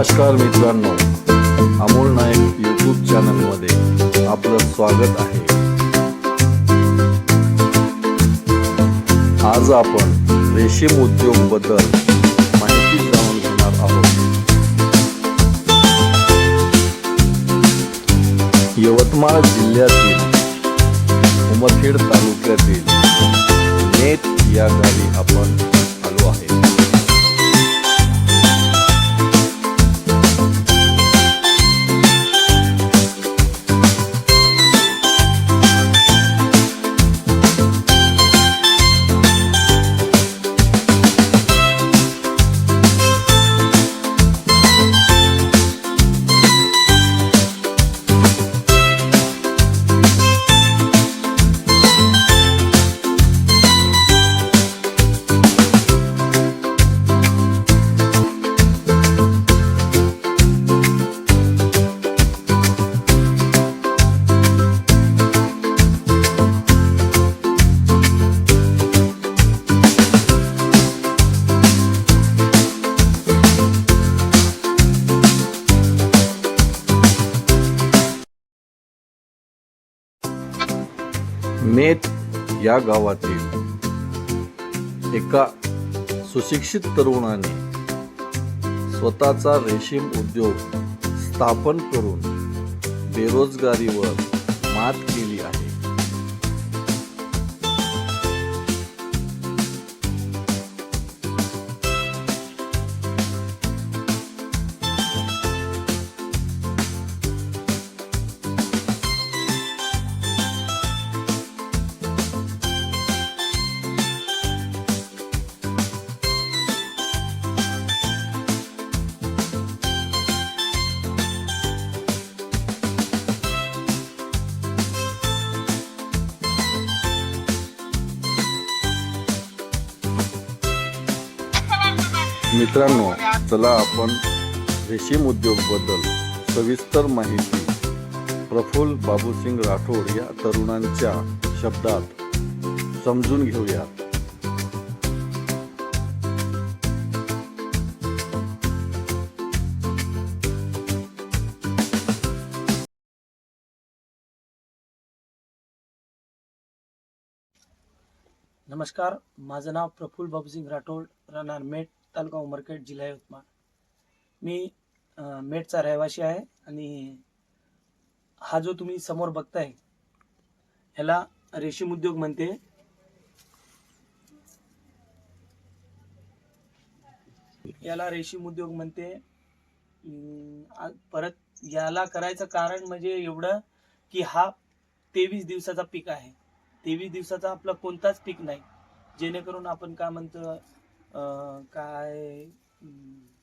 नमस्कार मित्रांनो. अमोल नाईक यूट्यूब चॅनलमध्ये आपलं स्वागत आहे. आज आपण रेशीम उद्योगबद्दल माहिती जाणून घेणार आहोत. यवतमाळ जिल्ह्यातील उमरखेड तालुक्यातील नेत या गावी आपण या गावातील एका सुशिक्षित तरुणाने स्वतःचा रेशीम उद्योग स्थापन करून बेरोजगारीवर मित्रांनो चला आपण रेशीम उद्योगबद्दल सविस्तर माहिती. प्रफुल्ल बाबूसिंग राठोड या तरुणांच्या शब्दात समजून घेऊया नमस्कार माझं नाव प्रफुल्ल बाबूसिंग राठोड राहणार मेट तालुका उमरखेड जिल्हा यवतमाळ मी मेटचा रहिवासी आहे आणि हा जो तुम्ही समोर बघताय ह्याला रेशीम उद्योग म्हणते. याला रेशीम उद्योग म्हणते. अं, परत याला करायचं कारण म्हणजे एवढं की हा तेवीस दिवसाचा पीक आहे. तेवीस दिवसाचा आपला कोणताच पीक नाही. जेणेकरून आपण काय म्हणतो काय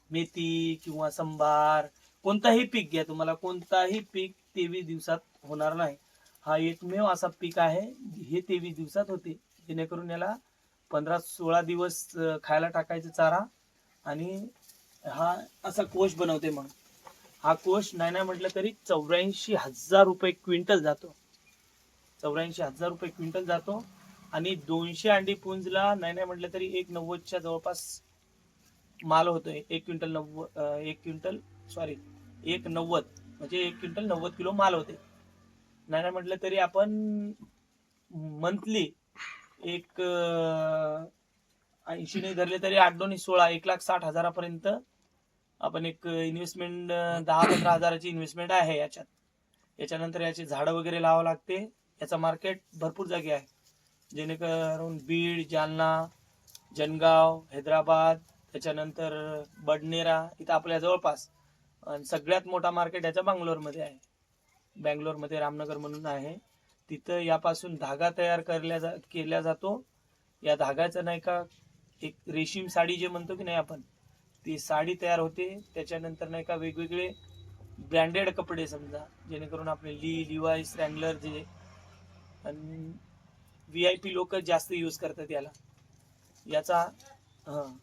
मेथी किंवा संभार कोणताही पीक घ्या. तुम्हाला कोणताही पीक तेवीस दिवसात होणार नाही. हा एकमेव असा पीक आहे हे तेवीस दिवसात होते. जेणेकरून याला पंधरा सोळा दिवस खायला टाकायचं चारा आणि हा असा कोश बनवते मग हा कोश नाही नाही म्हटलं तरी चौऱ्याऐंशी हजार रुपये क्विंटल जातो. चौऱ्याऐंशी हजार रुपये क्विंटल जातो. आणि दोनशे अंडी पुंजला नाही नाही म्हटलं तरी एक नव्वदच्या जवळपास माल होतोय. एक क्विंटल नव्वद एक क्विंटल सॉरी एक नव्वद म्हणजे एक क्विंटल नव्वद किलो माल होते. नाही नाही म्हटलं तरी आपण मंथली एक ऐंशी नाही धरले तरी आठ दोन सोळा एक लाख साठ हजारापर्यंत आपण एक इन्व्हेस्टमेंट दहा पंधरा हजाराची इन्व्हेस्टमेंट आहे याच्यात. याच्यानंतर याची झाडं वगैरे लावावं लागते. याचा मार्केट भरपूर जागी आहे. जेणेकरून बीड जालना जनगाव हैदराबाद त्याच्यानंतर बडनेरा इथं आपल्या जवळपास आणि सगळ्यात मोठा मार्केट याचा बँगलोरमध्ये आहे. बँगलोरमध्ये रामनगर म्हणून आहे. तिथं यापासून धागा तयार करल्या जा केल्या जातो. या धागाचं नाही का एक रेशीम साडी जे म्हणतो की नाही आपण ती साडी तयार होते. त्याच्यानंतर नाही का वेगवेगळे ब्रँडेड कपडे समजा जेणेकरून आपले ली लिवाईस रँगलर जे आणि व्ही आय पी लोक जास्त यूज करतात याला. याचा हं.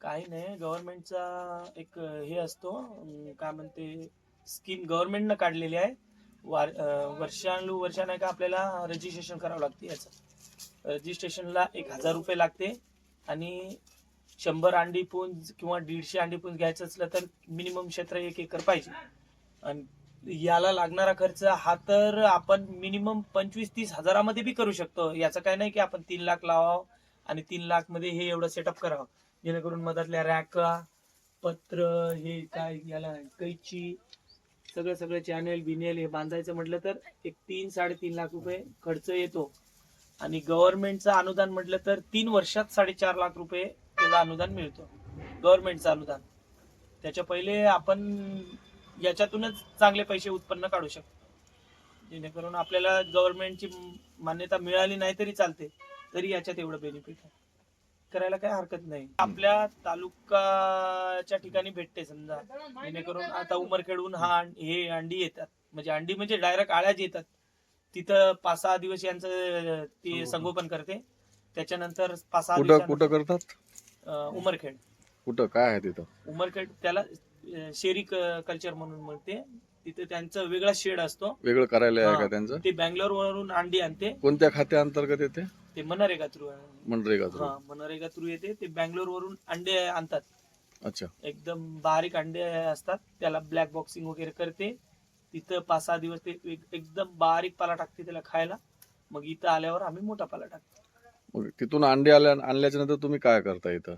काही नाही गव्हर्नमेंटचा एक हे असतो काय म्हणते स्कीम गव्हर्नमेंटनं काढलेली आहे. वार वर्षानुवर्षाने वर्षानुवर्षा नाही का आपल्याला रजिस्ट्रेशन करावं लागते याचं. रजिस्ट्रेशनला एक हजार रुपये लागते आणि शंभर अंडी पुंज किंवा दीडशे अंडी पुंज घ्यायचं असलं तर मिनिमम क्षेत्र एक एकर पाहिजे. आणि याला लागणारा खर्च हा तर आपण मिनिमम पंचवीस तीस हजारामध्ये बी करू शकतो. याचं काय नाही की आपण तीन लाख लावावं आणि तीन लाखमध्ये हे एवढं सेटअप करावं. जेणेकरून मधातल्या रॅका पत्र हे काय याला कैची सगळं सगळं चॅनेल बिनेल हे बांधायचं म्हटलं तर एक तीन साडेतीन लाख रुपये खर्च येतो. आणि गव्हर्नमेंटचं अनुदान म्हटलं तर तीन वर्षात साडेचार लाख रुपये त्याला अनुदान मिळतो. गव्हर्नमेंटचं अनुदान. त्याच्या पहिले आपण याच्यातूनच चांगले पैसे उत्पन्न काढू शकतो. जेणेकरून आपल्याला गव्हर्नमेंटची मान्यता मिळाली नाही तरी चालते तरी याच्यात एवढं बेनिफिट आहे. करायला काही हरकत नाही. आपल्या तालुकाच्या ठिकाणी भेटते समजा. जेणेकरून आता उमरखेडून हा हे अंडी येतात. म्हणजे अंडी म्हणजे डायरेक्ट आळ्याच येतात. तिथं पाच सहा दिवस यांचं ते संगोपन करते. त्याच्यानंतर पाच सहा कुठं दिवसानंतर, कुठं करतात? अं, उमरखेड. कुठं? काय आहे तिथं? उमरखेड त्याला शेरी कल्चर म्हणून म्हणते. तिथे त्यांचं वेगळा शेड असतो. वेगळं कार्यालय आहे. का त्यांचं? ते बँगलोर वरून अंडी आणते. कोणत्या खात्याअंतर्गत येते? ते मनरेगा थ्रू मनरेगा थ्रू हा मनरेगा थ्रू येते. ते बँगलोर वरून अंडे आणतात. अच्छा. एकदम बारीक अंडे असतात. त्याला ब्लॅक बॉक्सिंग वगैरे करते. तिथं पाच सहा दिवस ते एक- एकदम बारीक पाला टाकते त्याला खायला. मग इथं आल्यावर आम्ही मोठा पाला टाकतो. मग तिथून अंडे आल्या आणल्याच्या नंतर तुम्ही काय करता इथं?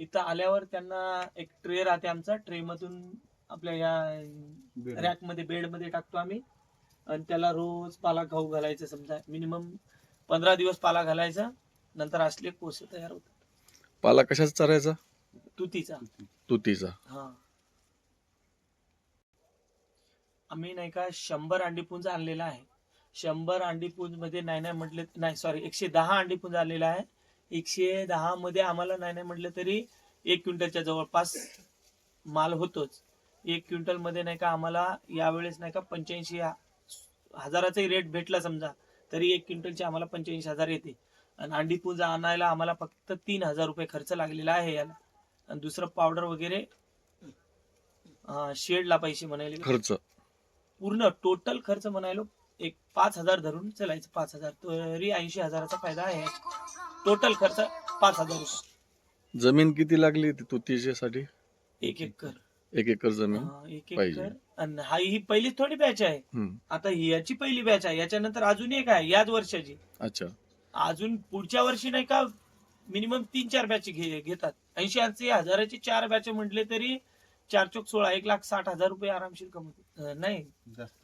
इथं आल्यावर त्यांना एक ट्रे राहते आमचा. ट्रे मधून आपल्या या रॅकमध्ये बेडमध्ये टाकतो आम्ही. आणि त्याला रोज पाला खाऊ घालायचं समजा. मिनिमम पंधरा दिवस पाला घालायचा. नंतर असले कोस तयार होतात. पाला कशाच चरायचा? तुतीचा. तुतीचा. हा. आम्ही नाही का शंभर अंडीपुंज आणलेला आहे. शंभर अंडीपुंजमध्ये नाही नाही म्हटलं नाही सॉरी एकशे दहा अंडीपुंज आणलेला आहे. एकशे दहा मध्ये आम्हाला नाही नाही म्हटलं तरी एक क्विंटलच्या जवळपास माल होतोच. एक क्विंटलमध्ये नाही का आम्हाला यावेळेस नाही का पंच्याऐंशी हजाराचाही रेट भेटला समजा तरी एक क्विंटलचे आम्हाला पंच्याऐंशी हजार येते. आणि अंडीपुंज आणायला आम्हाला फक्त तीन हजार रुपये खर्च लागलेला आहे याला. आणि दुसरं पावडर वगैरे शेडला पैसे म्हणायले खर्च. पूर्ण टोटल खर्च म्हणायलो एक पाच हजार धरून चलायचं. पाच हजार तरी ऐंशी हजाराचा फायदा आहे. टोटल खर्च पाच हजार रुपये. जमीन किती लागली ती तुतीच्यासाठी एक एकर. एक एकर जमीन एक पाहिजे. एकर आणि हा ही पहिली थोडी बॅच आहे. हम्म. आता ही याची पहिली बॅच आहे. याच्यानंतर अजून एक आहे याच वर्षाची. अच्छा. अजून पुढच्या वर्षी नाही का मिनिमम तीन चार बॅच घे घेतात. ऐंशी ऐंशी हजाराचे चार बॅच म्हटले तरी चार चौक सोळा एक लाख साठ हजार रुपये आरामशीर कमवते अं, नाही.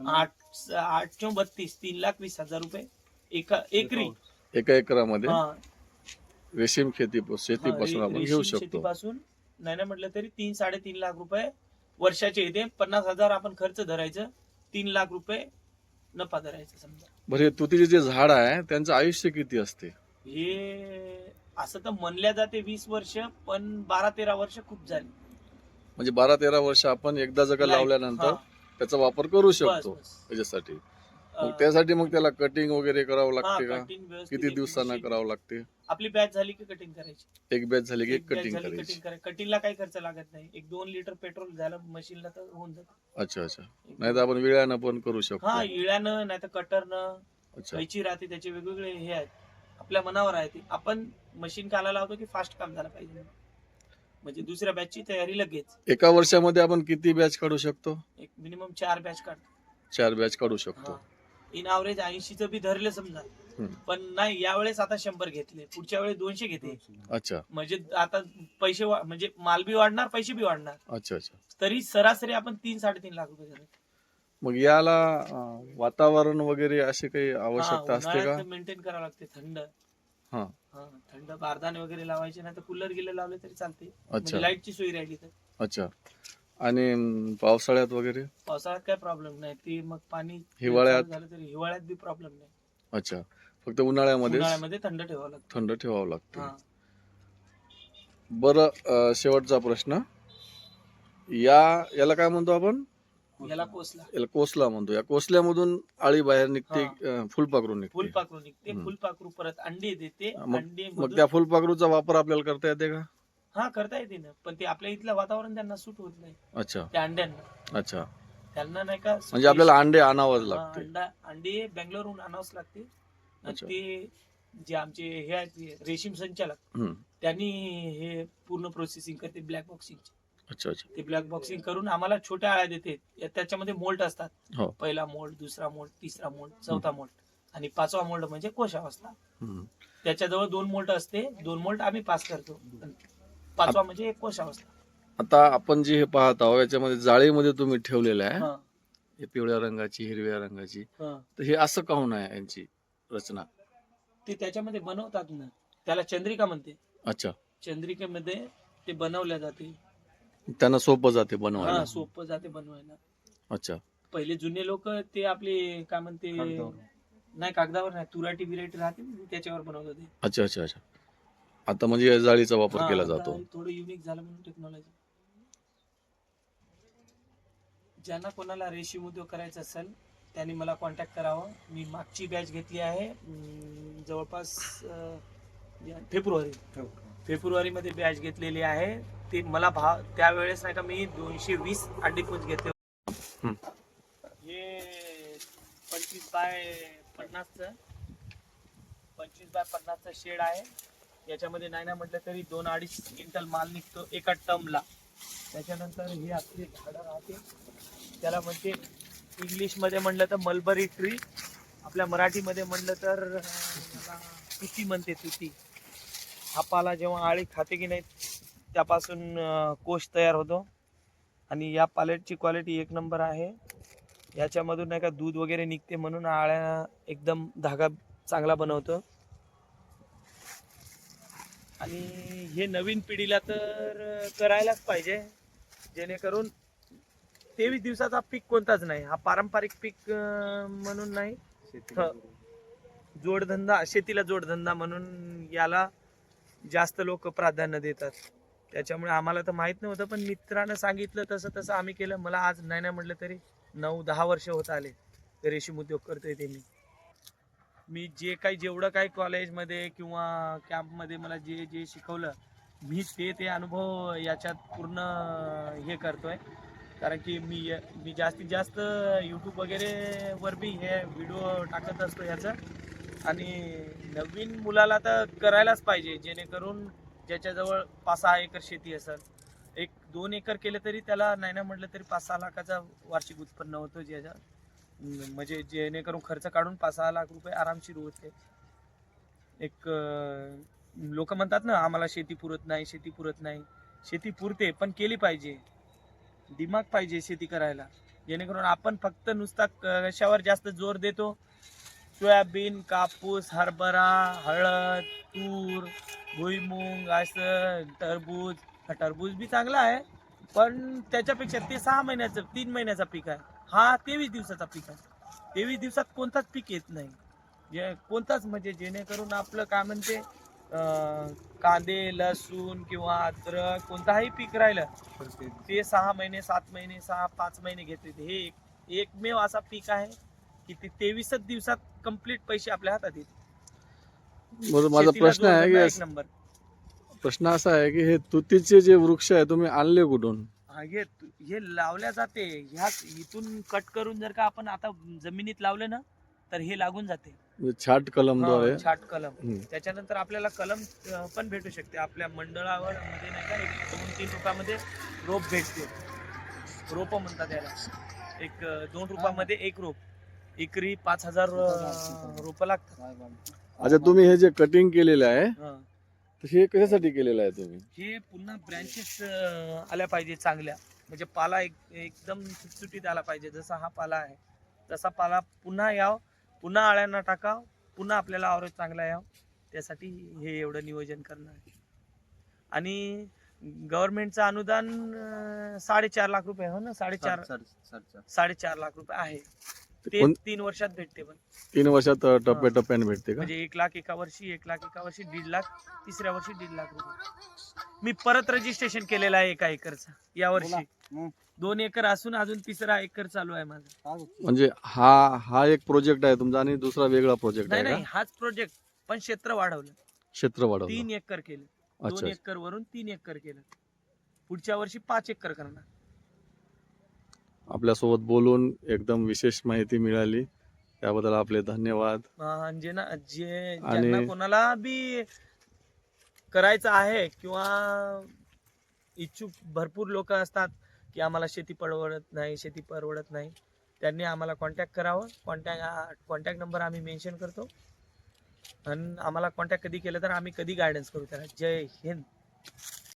आठ आठ चौ बत्तीस तीन लाख वीस हजार रुपये. एका एकरी. एका एकरामध्ये? हा, रेशीम शेती शेतीपासून आपण घेऊ शकतो. शेतीपासून नाही नाही म्हटलं तरी तीन साडेतीन लाख रुपये वर्षाचे येते. पन्नास हजार आपण खर्च धरायचं. तीन लाख रुपये नफा धरायचा समजा. बरं तुतीचे जे झाड आहे त्यांचं आयुष्य किती असते? हे असं तर म्हणल्या जाते वीस वर्ष पण बारा तेरा वर्ष खूप झाली. म्हणजे बारा तेरा वर्ष आपण एकदा Life, लावल्यानंतर हा, त्याचा वापर करू शकतो बस. त्याच्यासाठी मग त्यासाठी मग त्याला कटिंग वगैरे करावं लागते का? किती दिवसांना. करावं लागते? आपली बॅच झाली की कटिंग करायची? एक बॅच झाली की कटिंग करायची. कटिंग करायची कटिंगला काही खर्च लागत नाही. एक दोन लिटर पेट्रोल झालं मशीनला तर होऊन जात. अच्छा अच्छा. नाही तर आपण विळ्यानं पण करू शकतो. हा इळ्यानं नाही तर कटरनं कैची राहते त्याचे वेगवेगळे हे आहेत. आपल्या मनावर आहे ते. आपण मशीन काला लावतो की फास्ट काम झालं पाहिजे म्हणजे दुसऱ्या बॅचची तयारी लगेच. एका वर्षामध्ये आपण किती बॅच काढू शकतो? एक मिनिमम चार बॅच काढतो. चार बॅच काढू शकतो. इन अवरेज ऐंशीच बी धरलं समजा. पण नाही यावेळेस आता शंभर घेतले. पुढच्या वेळेस दोनशे घेते. अच्छा. म्हणजे आता पैसे वा- म्हणजे माल बी वाढणार पैसे बी वाढणार. अच्छा अच्छा. तरी सरासरी आपण तीन साडेतीन लाख रुपये धरले मग याला अं, वातावरण वगैरे अशी काही आवश्यकता असते का? मेंटेन करावं लागते थंड. हा. हा, थंड बारदाने वगैरे लावायचे नाही तर कूलर गेले लावले तरी चालते. अच्छा. म्हणजे लाईटची सोय राहिली तर. अच्छा. आणि पावसाळ्यात वगैरे? पावसाळ्यात काय प्रॉब्लेम नाही. ते मग पाणी हिवाळ्यात? चालू झालं तरी हिवाळ्यात बी प्रॉब्लेम नाही. अच्छा. फक्त उन्हाळ्यामध्ये उन्हाळ्यामध्ये थंड ठेवावं लागतं. थंड ठेवावं लागतं. हा. बरं अं, शेवटचा प्रश्न. या याला काय म्हणतो आपण? याला कोसला. याला कोसला म्हणतो. या कोसल्यामधून आळी बाहेर निघते. अं, फुलपाखरून निघते. फुलपाखरू निघते. हम्म. फुलपाखरू परत अंडी देते. मग- अंडी मग त्या फुलपाखरूचा वापर आपल्याला करता येते का? हा करता येते ना. पण ते आपल्या इथलं वातावरण त्यांना सूट होत नाही. अच्छा. त्या अंड्यांना. अच्छा. त्यांना नाही का म्हणजे आपल्याला अंडे आणावंच हा, लागते अंडा अंडी बेंगलोरहून आणावंच लागते आणि अच्छा. ते जे आमचे हे आहेत हे रेशीम संचालक हम्म. त्यांनी हे पूर्ण प्रोसेसिंग करते ब्लॅक बॉक्सिंग अच्छा अच्छा. ते ब्लॅक बॉक्सिंग करून आम्हाला छोट्या आळ्या देते. या- त्याच्यामध्ये मोल्ड असतात. हो. पहिला मोल्ड दुसरा मोल्ड तिसरा मोल्ड चौथा मोल्ड आणि पाचवा मोल्ड म्हणजे कोशावस्था हम्म. त्याच्याजवळ दोन मोल्ड असते. दोन मोल्ड आम्ही पास करतो. पाचवा म्हणजे एक कोशावस्था आता आपण जे हे पाहत आहोत याच्यामध्ये जाळीमध्ये तुम्ही ठेवलेलं आहे. हा, हे पिवळ्या रंगाची हिरव्या रंगाची. हा. तर हे असं काहून आहे यांची रचना? ते त्याच्यामध्ये बनवतात ना. त्याला चंद्रिका म्हणते. अच्छा. चंद्रिकेमध्ये ते बनवल्या जाते. त्यांना सोपं जाते बनवायला. हा सोपं जाते बनवायला. अच्छा. पहिले जुने लोक ते आपले काय म्हणते नाही कागदावर नाही तुराटी बिराटी राहते ना, त्याच्यावर बनवत होते. अच्छा अच्छा अच्छा. आता म्हणजे जाळीचा वापर केला जातो. थोडं युनिक झालं म्हणून टेक्नॉलॉजी ज्यांना कोणाला रेशीम उद्योग करायचा असेल त्यांनी मला कॉन्टॅक्ट करावं. मी मागची बॅच घेतली आहे जवळपास फेब्रुवारी. फेब्रुवारीमध्ये बॅच घेतलेली आहे. ते मला भाव त्यावेळेस नाही का मी दोनशे वीस अंडीपूज घेतले हम्म. हे पंचवीस बाय पन्नासचं पंचवीस बाय पन्नासचं शेड आहे. याच्यामध्ये नाही ना म्हटलं तरी दोन अडीच क्विंटल माल निघतो एका टर्मला त्याच्यानंतर हे आपले झाडं राहते. त्याला म्हणजे इंग्लिशमध्ये म्हणलं तर मलबरी ट्री. आपल्या मराठीमध्ये म्हणलं तर तुती म्हणते तुती. हा पाला जेव्हा आळी खाते की नाही त्यापासून कोश तयार होतो. आणि या पालेटची क्वालिटी एक नंबर आहे. याच्यामधून नाही का दूध वगैरे निघते म्हणून आळ्या एकदम धागा चांगला बनवतो. आणि हे नवीन पिढीला तर करायलाच पाहिजे. जेणेकरून तेवीस दिवसाचा पीक कोणताच नाही. हा पारंपरिक पीक म्हणून नाही. ह. जोडधंदा शेतीला जोडधंदा म्हणून याला जास्त लोक प्राधान्य देतात. त्याच्यामुळे आम्हाला तर माहीत नव्हतं पण मित्रानं सांगितलं तसं तसं आम्ही केलं. मला आज नाही नाही म्हटलं तरी नऊ दहा वर्ष होत आले. रेशीम उद्योग करतोय ते मी. मी जे काही जेवढं काही कॉलेजमध्ये किंवा कॅम्पमध्ये मला जे जे शिकवलं मी ते ते अनुभव याच्यात पूर्ण हे करतोय. कारण की मी मी जास्तीत जास्त यूट्यूब वगैरेवर बी हे व्हिडिओ टाकत असतो ह्याचं. आणि नवीन मुलाला तर करायलाच पाहिजे जेणेकरून ज्याच्याजवळ पाच सहा एकर शेती असेल एक दोन एकर केलं तरी त्याला नाही ना म्हटलं तरी पाच सहा लाखाचा वार्षिक उत्पन्न होतं ज्याच्या म्हणजे जेणेकरून खर्च काढून पाच सहा लाख रुपये आरामशीर होते एक लोक म्हणतात ना आम्हाला शेती पुरत नाही शेती पुरत नाही. शेती पुरते पण केली पाहिजे. दिमाग पाहिजे शेती करायला. जेणेकरून आपण फक्त नुसता कशावर जास्त जोर देतो? सोयाबीन कापूस हरभरा हळद तूर भुईमुंग असं टरबूज. हा टरबूज बी चांगला आहे पण त्याच्यापेक्षा ते सहा महिन्याचं तीन महिन्याचा पीक आहे. हा तेवीस दिवसाचा पीक आहे. तेवीस दिवसात कोणताच पीक येत नाही. जे कोणताच म्हणजे जेणेकरून आपलं काय म्हणते कांदे लसूण किंवा अद्रक कोणताही पीक राहिलं ते सहा महिने सात महिने सहा पाच महिने घेते. हे एक एकमेव असा पीक आहे की ते तेवीसच दिवसात कंप्लीट पैसे आपल्या हातात बरं माझा प्रश्न आहे नंबर. प्रश्न असा आहे की हे तुतीचे जे वृक्ष आहे तुम्ही आणले कुठून? हा, हे लावल्या जाते. ह्या इथून कट करून जर का आपण आता जमिनीत लावलं ना तर हे लागून जाते. म्हणजे छाट कलमद्वारे हा, छाट कलम. हम्म. त्याच्यानंतर आपल्याला कलम अं, पण भेटू शकते. आपल्या मंडळावर मध्ये नाही का एक दोन तीन रुपयामध्ये रोप भेटते. रोप म्हणतात त्याला एक अं, दोन रुपयामध्ये एक रोप. एकरी पाच हजार रोप लागतात. अच्छा तुम्ही हे जे कटिंग केलेलं आहे हा. हे कशासाठी केलेलं आहे तुम्ही? हे पुन्हा ब्रँचेस आल्या पाहिजे चांगल्या. म्हणजे पाला एक एकदम सुटसुटीत आला पाहिजे. जसा हा पाला आहे तसा पाला पुन्हा याव पुन्हा आळ्यांना टाकाव पुन्हा आपल्याला आवरेज चांगला याव. त्यासाठी हे एवढं नियोजन करणं आहे. आणि गव्हर्नमेंटचं अनुदान साडेचार लाख रुपये हो ना? साडेचार. साडेचार लाख रुपये आहे. ते कोण- तीन वर्षात भेटते पण. तीन वर्षात अ, टप्प्याटप्प्याने भेटते का? म्हणजे एक लाख एका वर्षी एक लाख एका वर्षी दीड लाख तिसऱ्या वर्षी दीड लाख रुपये. मी परत रजिस्ट्रेशन केलेलं आहे एका एकरचं या वर्षी. दोन एकर असून अजून तिसरा एकर चालू आहे माझा. म्हणजे हा हा एक प्रोजेक्ट आहे तुमचा आणि दुसरा वेगळा प्रोजेक्ट नाही आहे नाही हाच प्रोजेक्ट पण क्षेत्र वाढवलं. क्षेत्र वाढवलं. तीन एकर केलं. दोन अच्छा. एकर वरून तीन एकर केलं. पुढच्या वर्षी पाच एकर करणार. आपल्यासोबत बोलून एकदम विशेष माहिती मिळाली. याबद्दल आपले धन्यवाद. अं, जे ना जे आणि- ज्यांना कोणाला बी करायचं आहे किंवा इच्छुक भरपूर लोक असतात की आम्हाला शेती परवडत नाही शेती परवडत नाही त्यांनी आम्हाला कॉन्टॅक्ट करावं. कॉन्टॅक्ट कॉन्टॅक्ट नंबर आम्ही मेन्शन करतो. आणि आम्हाला कॉन्टॅक्ट कधी केलं तर आम्ही कधी गायडन्स करू त्याला. जय हिंद.